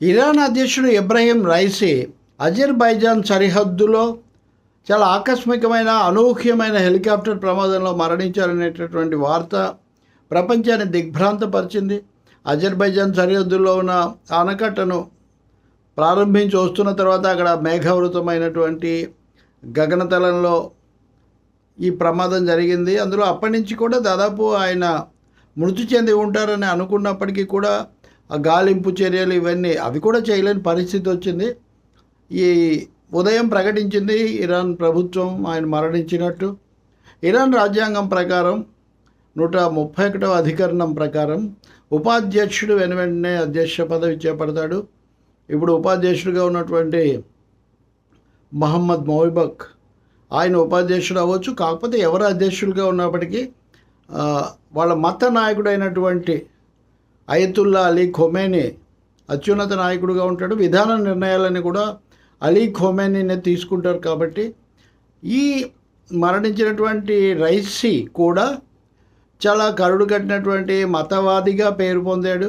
Iran అధ్యక్షుడు Ebrahim Raisi Azerbaijan సరిహద్దులో చాలా ఆకస్మికమైన అనూహ్యమైన హెలికాప్టర్ ప్రమాదంలో మరణించారనేటటువంటి వార్త ప్రపంచాన్ని దిగ్భ్రాంతపరిచింది. అజర్బైజాన్ సరిహద్దులో ఉన్న ఆనకట్టను ప్రారంభించి వస్తున్న తర్వాత అక్కడ మేఘావృతమైనటువంటి గగనతలంలో ఈ ప్రమాదం జరిగింది. అందులో అప్పటి నుంచి కూడా దాదాపు ఆయన మృతి చెంది ఉంటారని అనుకున్నప్పటికీ కూడా గాలింపు చర్యలు ఇవన్నీ అవి కూడా చేయలేని పరిస్థితి వచ్చింది. ఈ ఉదయం ప్రకటించింది ఇరాన్ ప్రభుత్వం ఆయన మరణించినట్టు. ఇరాన్ రాజ్యాంగం ప్రకారం నూట ముప్పై ఒకటవ అధికరణం ప్రకారం ఉపాధ్యక్షుడు వెను వెంటనే అధ్యక్ష పదవి చేపడతాడు. ఇప్పుడు ఉపాధ్యక్షుడిగా ఉన్నటువంటి మహమ్మద్ మోయిబక్ ఆయన ఉపాధ్యక్షుడు అవ్వచ్చు కాకపోతే ఎవరు అధ్యక్షులుగా ఉన్నప్పటికీ వాళ్ళ మత నాయకుడైనటువంటి అయతుల్లా అలీ ఖొమేని అత్యున్నత నాయకుడిగా ఉంటాడు. విధాన నిర్ణయాలని కూడా అలీ ఖొమేనీనే తీసుకుంటారు కాబట్టి ఈ మరణించినటువంటి రైసీ కూడా చాలా కరుడు కట్టినటువంటి మతవాదిగా పేరు పొందాడు.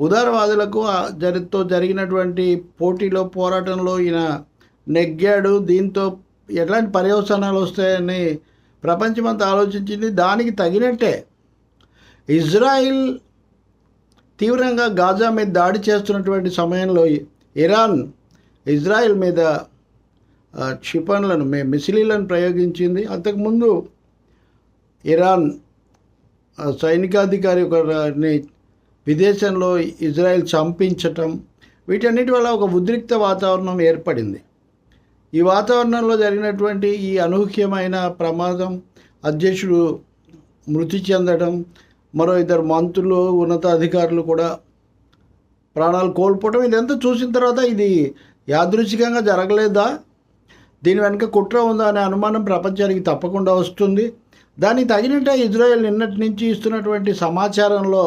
ఉదారవాదులకు జరితో జరిగినటువంటి పోటీలో పోరాటంలో ఈయన నెగ్గాడు. దీంతో ఎట్లాంటి పర్యవసానాలు వస్తాయని ప్రపంచమంతా ఆలోచించింది. దానికి తగినట్టే ఇజ్రాయిల్ తీవ్రంగా గాజా మీద దాడి చేస్తున్నటువంటి సమయంలో ఇరాన్ ఇజ్రాయిల్ మీద క్షిపణులను మే మిసిలీలను ప్రయోగించింది. అంతకుముందు ఇరాన్ సైనికాధికారి ఒకరిని విదేశంలో ఇజ్రాయెల్ చంపించటం వీటన్నిటి వల్ల ఒక ఉద్రిక్త వాతావరణం ఏర్పడింది. ఈ వాతావరణంలో జరిగినటువంటి ఈ అనూహ్యమైన ప్రమాదం అధ్యక్షుడు మృతి చెందడం మరో ఇద్దరు మంత్రులు ఉన్నత అధికారులు కూడా ప్రాణాలు కోల్పోవటం ఇదంతా చూసిన తర్వాత ఇది యాదృచ్ఛికంగా జరగలేదా? దీని వెనుక కుట్ర ఉందా అనే అనుమానం ప్రపంచానికి తప్పకుండా వస్తుంది. దానికి తగినట్టే ఇజ్రాయెల్ నిన్నటి నుంచి ఇస్తున్నటువంటి సమాచారంలో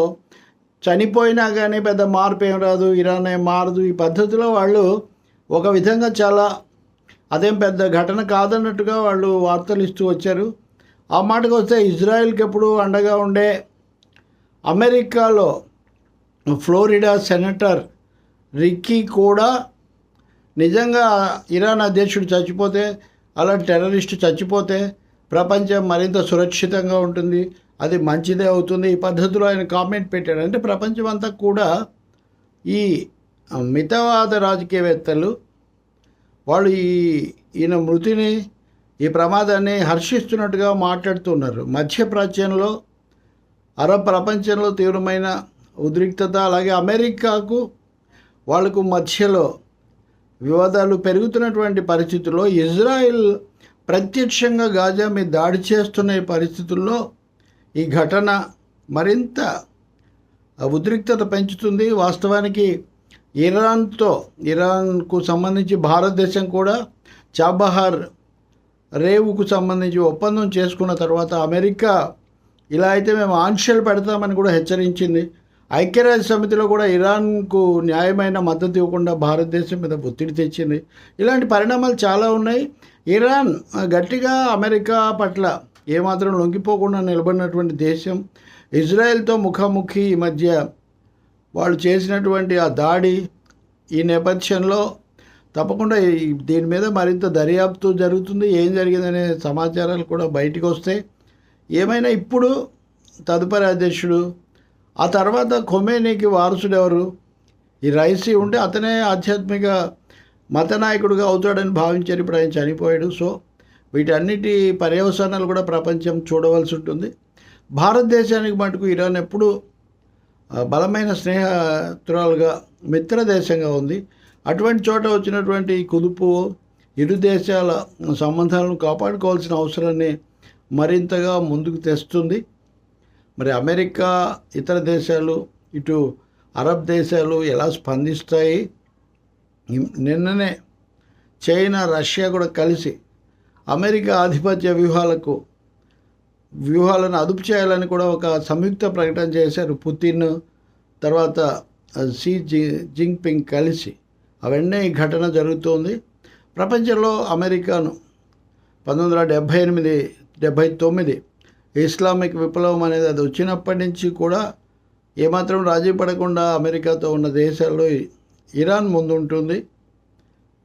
చనిపోయినా కానీ పెద్ద మార్పు ఏం రాదు ఇరాన్ ఏం మారదు. ఈ పద్ధతిలో వాళ్ళు ఒక విధంగా చాలా అదేం పెద్ద ఘటన కాదన్నట్టుగా వాళ్ళు వార్తలు ఇస్తూ వచ్చారు. ఆ మాటకు వస్తే ఇజ్రాయెల్కి ఎప్పుడు అండగా ఉండే అమెరికాలో ఫ్లోరిడా సెనేటర్ రిక్కీ కూడా నిజంగా ఇరాన్ అధ్యక్షుడు చచ్చిపోతే అలా టెర్రరిస్ట్ చచ్చిపోతే ప్రపంచం మరింత సురక్షితంగా ఉంటుంది. అది మంచిదే అవుతుంది. ఈ పద్ధతిలో ఆయన కామెంట్ పెట్టాడు. అంటే ప్రపంచం అంతా కూడా ఈ మితవాద రాజకీయవేత్తలు వాళ్ళు ఈ ఈయన మృతిని ఈ ప్రమాదాన్ని హర్షిస్తున్నట్టుగా మాట్లాడుతున్నారు. మధ్యప్రాచ్యంలో అరబ్ ప్రపంచంలో తీవ్రమైన ఉద్రిక్తత అలాగే అమెరికాకు వాళ్ళకు మధ్యలో వివాదాలు పెరుగుతున్నటువంటి పరిస్థితుల్లో ఇజ్రాయెల్ ప్రత్యక్షంగా గాజా మీద దాడి చేస్తున్న ఈ పరిస్థితుల్లో ఈ ఘటన మరింత ఉద్రిక్తత పెంచుతుంది. వాస్తవానికి ఇరాన్తో ఇరాన్కు సంబంధించి భారతదేశం కూడా చాబహార్ రేవుకు సంబంధించి ఒప్పందం చేసుకున్న తర్వాత అమెరికా ఇలా అయితే మేము ఆంక్షలు పెడతామని కూడా హెచ్చరించింది. ఐక్యరాజ్య సమితిలో కూడా ఇరాన్కు న్యాయమైన మద్దతు ఇవ్వకుండా భారతదేశం మీద ఒత్తిడి తెచ్చింది. ఇలాంటి పరిణామాలు చాలా ఉన్నాయి. ఇరాన్ గట్టిగా అమెరికా పట్ల ఏమాత్రం లొంగిపోకుండా నిలబడినటువంటి దేశం. ఇజ్రాయెల్తో ముఖాముఖి ఈ మధ్య వాళ్ళు చేసినటువంటి ఆ దాడి ఈ నేపథ్యంలో తప్పకుండా దీని మీద మరింత దర్యాప్తు జరుగుతుంది. ఏం జరిగిందనే సమాచారాలు కూడా బయటికి వస్తాయి. ఏమైనా ఇప్పుడు తదుపరి అధ్యక్షుడు ఆ తర్వాత కొమేనీకి వారసుడు ఎవరు ఈ రైసీ ఉంటే అతనే ఆధ్యాత్మిక మత నాయకుడుగా అవుతాడని భావించారు. ఇప్పుడు ఆయన చనిపోయాడు. సో వీటన్నిటి పర్యవసానాలు కూడా ప్రపంచం చూడవలసి ఉంటుంది. భారతదేశానికి మటుకు ఇరాన్ ఎప్పుడు బలమైన స్నేహితురాలుగా మిత్ర దేశంగా ఉంది. అటువంటి చోట వచ్చినటువంటి కుదుపు ఇరు దేశాల సంబంధాలను కాపాడుకోవాల్సిన అవసరాన్ని మరింతగా ముందుకు తెస్తుంది. మరి అమెరికా ఇతర దేశాలు ఇటు అరబ్ దేశాలు ఎలా స్పందిస్తాయి? నిన్ననే చైనా రష్యా కూడా కలిసి అమెరికా ఆధిపత్య వ్యూహాలకు వ్యూహాలను అదుపు చేయాలని కూడా ఒక సంయుక్త ప్రకటన చేశారు పుతిన్. తర్వాత షీ జి జింగ్పింగ్ కలిసి అవన్నీ ఈ ఘటన జరుగుతోంది. ప్రపంచంలో అమెరికాను పంతొమ్మిది వందల డెబ్భై ఎనిమిది డెబ్భై తొమ్మిది. ఇస్లామిక్ విప్లవం అనేది అది వచ్చినప్పటి నుంచి కూడా ఏమాత్రం రాజీ పడకుండా అమెరికాతో ఉన్న దేశాల్లో ఇరాన్ ముందుంటుంది.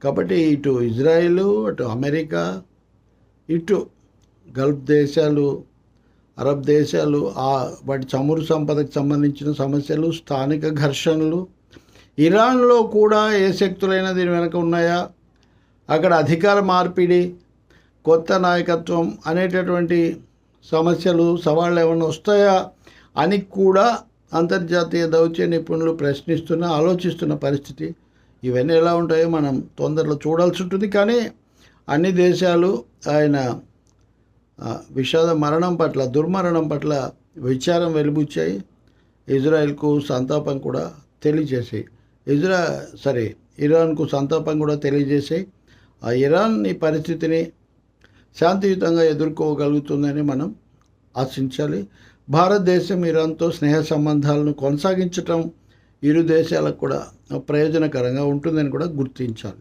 కాబట్టి ఇటు ఇజ్రాయిల్ అటు అమెరికా ఇటు గల్ఫ్ దేశాలు అరబ్ దేశాలు ఆ వాటి చమురు సంపదకు సంబంధించిన సమస్యలు స్థానిక ఘర్షణలు ఇరాన్లో కూడా ఏ శక్తులైనా దీని వెనక ఉన్నాయా? అక్కడ అధికార మార్పిడి కొత్త నాయకత్వం అనేటటువంటి సమస్యలు సవాళ్ళు ఏమైనా వస్తాయా అని కూడా అంతర్జాతీయ దౌత్య నిపుణులు ప్రశ్నిస్తున్న ఆలోచిస్తున్న పరిస్థితి. ఇవన్నీ ఎలా ఉంటాయో మనం తొందరలో చూడాల్సి ఉంటుంది. కానీ అన్ని దేశాలు ఆయన విషాద మరణం పట్ల దుర్మరణం పట్ల విచారం వెలిబుచ్చాయి. ఇజ్రాయెల్కు సంతాపం కూడా తెలియజేసాయి ఇజ్రా సరే ఇరాన్కు సంతాపం కూడా తెలియజేసాయి ఆ ఇరాన్ ఈ పరిస్థితిని శాంతియుతంగా ఎదుర్కోగలుగుతుందని మనం ఆశించాలి. భారతదేశం ఇరాన్తో స్నేహ సంబంధాలను కొనసాగించటం ఇరు దేశాలకు కూడా ప్రయోజనకరంగా ఉంటుందని కూడా గుర్తించాలి.